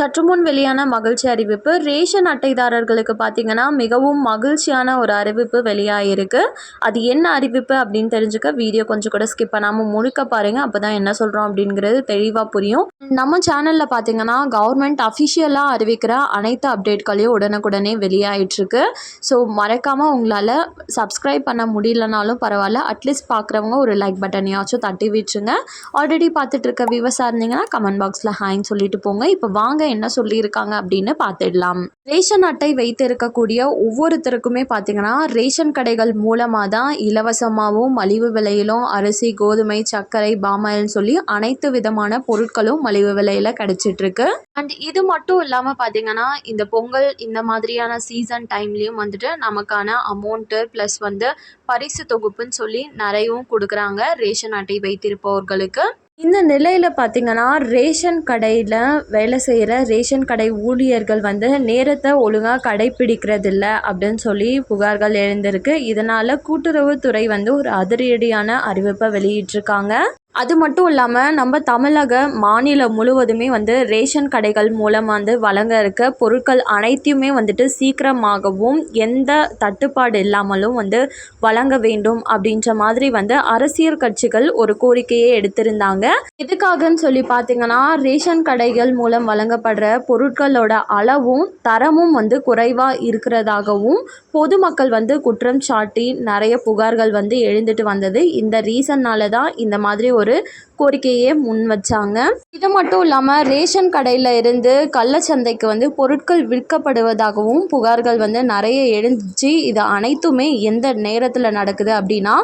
சற்று முன் வெளியான மகிழ்ச்சி அறிவிப்பு ரேஷன் அட்டைதாரர்களுக்கு பார்த்தீங்கன்னா மிகவும் மகிழ்ச்சியான ஒரு அறிவிப்பு வெளியாகிருக்கு அது என்ன அறிவிப்பு அப்படின்னு தெரிஞ்சுக்க வீடியோ கொஞ்சம் கூட ஸ்கிப் பண்ணாமல் முழுக்க பாருங்கள் அப்போ தான் என்ன சொல்கிறோம் அப்படிங்கிறது தெளிவாக புரியும். நம்ம சேனலில் பார்த்தீங்கன்னா கவர்மெண்ட் அஃபிஷியலாக அறிவிக்கிற அனைத்து அப்டேட்களையும் உடனுக்குடனே வெளியாயிட்ருக்கு ஸோ மறக்காமல் உங்களால் சப்ஸ்கிரைப் பண்ண முடியலனாலும் பரவாயில்ல. அட்லீஸ்ட் பார்க்குறவங்க ஒரு லைக் பட்டனையாச்சும் தட்டி விட்டுருங்க. ஆல்ரெடி பார்த்துட்டு இருக்க வியூவர்ஸாக இருந்தீங்கன்னா கமெண்ட் பாக்ஸில் ஹாய்ன்னு சொல்லிட்டு போங்க. இப்போ வாங்க என்ன சொல்லியிருக்காங்க அப்படின்னு பார்த்துடலாம். ரேஷன் அட்டை வைத்திருக்கக்கூடிய ஒவ்வொருத்தருக்குமே பார்த்தீங்கன்னா ரேஷன் கடைகள் மூலமாக தான் இலவசமாகவும் மலிவு விலையிலும் அரிசி கோதுமை சர்க்கரை பாமாயில்னு சொல்லி அனைத்து விதமான பொருட்களும் மலிவு விலையில் கிடைச்சிட்ருக்கு. அண்ட் இது மட்டும் இல்லாமல் பார்த்தீங்கன்னா இந்த பொங்கல் இந்த மாதிரியான சீசன் டைம்லேயும் வந்துட்டு நமக்கான அமௌண்ட்டு ப்ளஸ் வந்து பரிசு தொகுப்புன்னு சொல்லி நிறையவும் கொடுக்குறாங்க ரேஷன் அட்டை வைத்திருப்பவர்களுக்கு. இந்த நிலையில் பார்த்தீங்கன்னா ரேஷன் கடையில் வேலை செய்கிற ரேஷன் கடை ஊழியர்கள் வந்து நேரத்தை ஒழுங்காக கடைப்பிடிக்கிறதில்ல அப்படின்னு சொல்லி புகார்கள் எழுந்திருக்கு. இதனால் கூட்டுறவுத்துறை வந்து ஒரு அதிரடியான அறிவிப்பை வெளியிட்டிருக்காங்க. அது மட்டும் இல்லாமல் நம்ம தமிழக மாநிலம் முழுவதுமே வந்து ரேஷன் கடைகள் மூலம் வந்து வழங்க இருக்க பொருட்கள் அனைத்தையுமே வந்துட்டு சீக்கிரமாகவும் எந்த தட்டுப்பாடு இல்லாமலும் வந்து வழங்க வேண்டும் அப்படின்ற மாதிரி வந்து அரசியல் கட்சிகள் ஒரு கோரிக்கையை எடுத்திருந்தாங்க. எதுக்காகன்னு சொல்லி பார்த்தீங்கன்னா ரேஷன் கடைகள் மூலம் வழங்கப்படுற பொருட்களோட அளவும் தரமும் வந்து குறைவாக இருக்கிறதாகவும் பொதுமக்கள் வந்து குற்றம் சாட்டி நிறைய புகார்கள் வந்து எழுந்துட்டு வந்தது. இந்த ரீசன்னால தான் இந்த மாதிரி ஒரு கோரிக்கையை முன் வச்சாங்க. இது மட்டும் இல்லாமல் ரேஷன் கடையில் இருந்து கள்ளச்சந்தைக்கு வந்து பொருட்கள் விற்கப்படுவதாகவும் புகார்கள் வந்து நிறைய எழுந்துச்சு. இது அனைத்துமே எந்த நேரத்தில் நடக்குது அப்படின்னா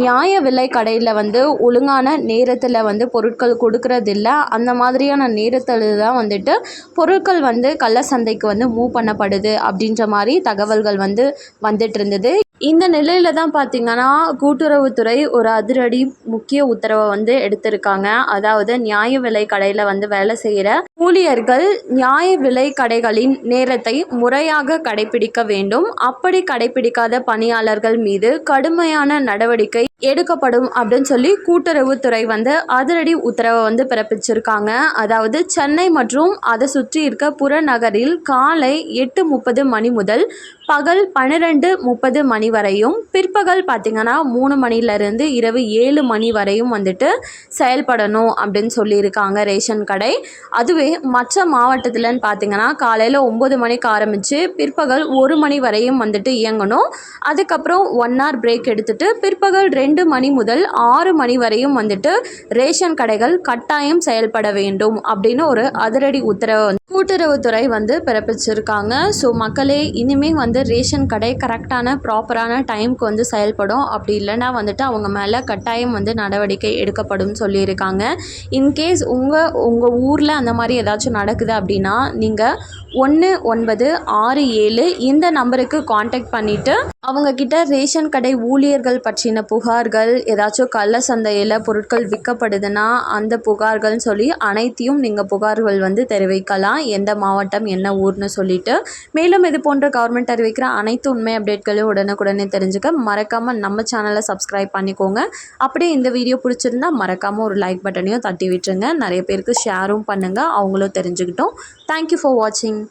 நியாய விலை கடையில் வந்து ஒழுங்கான நேரத்தில் வந்து பொருட்கள் கொடுக்கறதில்ல. அந்த மாதிரியான நேரத்தில் தான் வந்துட்டு பொருட்கள் வந்து கள்ளச்சந்தைக்கு வந்து மூவ் பண்ணப்படுது அப்படின்ற மாதிரி தகவல்கள் வந்து வந்துட்டு இருந்தது. இந்த நிலையில தான் பார்த்தீங்கன்னா கூட்டுறவுத்துறை ஒரு அதிரடி முக்கிய உத்தரவை வந்து எடுத்திருக்காங்க. அதாவது நியாய விலை கடையில் வந்து வேலை செய்கிற ஊழியர்கள் நியாய விலை கடைகளின் நேரத்தை முறையாக கடைபிடிக்க வேண்டும். அப்படி கடைபிடிக்காத பணியாளர்கள் மீது கடுமையான நடவடிக்கை எடுக்கப்படும் அப்படின்னு சொல்லி கூட்டுறவுத்துறை வந்து அதிரடி உத்தரவை வந்து பிறப்பிச்சிருக்காங்க. அதாவது சென்னை மற்றும் அதை சுற்றி இருக்க புறநகரில் காலை எட்டு முப்பது மணி முதல் பகல் பன்னிரெண்டு முப்பது மணி வரையும் பிற்பகல் பார்த்திங்கன்னா மூணு மணிலேருந்து இரவு ஏழு மணி வரையும் வந்துட்டு செயல்படணும் அப்படின்னு சொல்லியிருக்காங்க ரேஷன் கடை. அதுவே மற்ற மாவட்டத்தில்னு பார்த்திங்கன்னா காலையில் ஒம்பது மணிக்கு ஆரம்பித்து பிற்பகல் ஒரு மணி வரையும் வந்துட்டு இயங்கணும். அதுக்கப்புறம் ஒன் ஹவர் பிரேக் எடுத்துகிட்டு பிற்பகல் ரெண்டு மணி முதல் ஆறு மணி வரையும் வந்துட்டு ரேஷன் கடைகள் கட்டாயம் செயல்பட வேண்டும் அப்படின்னு ஒரு அதிரடி உத்தரவை வந்து கூட்டுறவுத்துறை வந்து பிறப்பிச்சிருக்காங்க. ஸோ மக்களே இனிமேல் வந்து ரேஷன் கடை கரெக்டான ப்ராப்பராக கரெக்டான டைமுக்கு வந்து செயல்படும். அப்படி இல்லைன்னா வந்துட்டு அவங்க மேலே கட்டாயம் வந்து நடவடிக்கை எடுக்கப்படும் சொல்லியிருக்காங்க. இன்கேஸ் உங்கள் உங்கள் ஊரில் அந்த மாதிரி ஏதாச்சும் நடக்குது அப்படின்னா நீங்கள் ஒன்று ஒன்பது ஆறு ஏழு இந்த நம்பருக்கு காண்டாக்ட் பண்ணிவிட்டு அவங்கக்கிட்ட ரேஷன் கடை ஊழியர்கள் பற்றின புகார்கள் ஏதாச்சும் கள்ள சந்தையில் பொருட்கள் விற்கப்படுதுன்னா அந்த புகார்கள்னு சொல்லி அனைத்தையும் நீங்கள் புகார்கள் வந்து தெரிவிக்கலாம். எந்த மாவட்டம் என்ன ஊர்னு சொல்லிட்டு. மேலும் இது போன்ற கவர்மெண்ட் அறிவிக்கிற அனைத்து உண்மை அப்டேட்களையும் உடனுக்குடனே தெரிஞ்சுக்க. மறக்காமல் நம்ம சேனலை சப்ஸ்கிரைப் பண்ணிக்கோங்க. அப்படியே இந்த வீடியோ பிடிச்சிருந்தா மறக்காமல் ஒரு லைக் பட்டனையும் தட்டி விட்டுருங்க. நிறைய பேருக்கு ஷேரும் பண்ணுங்கள் அவங்களும் தெரிஞ்சுக்கிட்டோம். தேங்க்யூ ஃபார் வாட்சிங்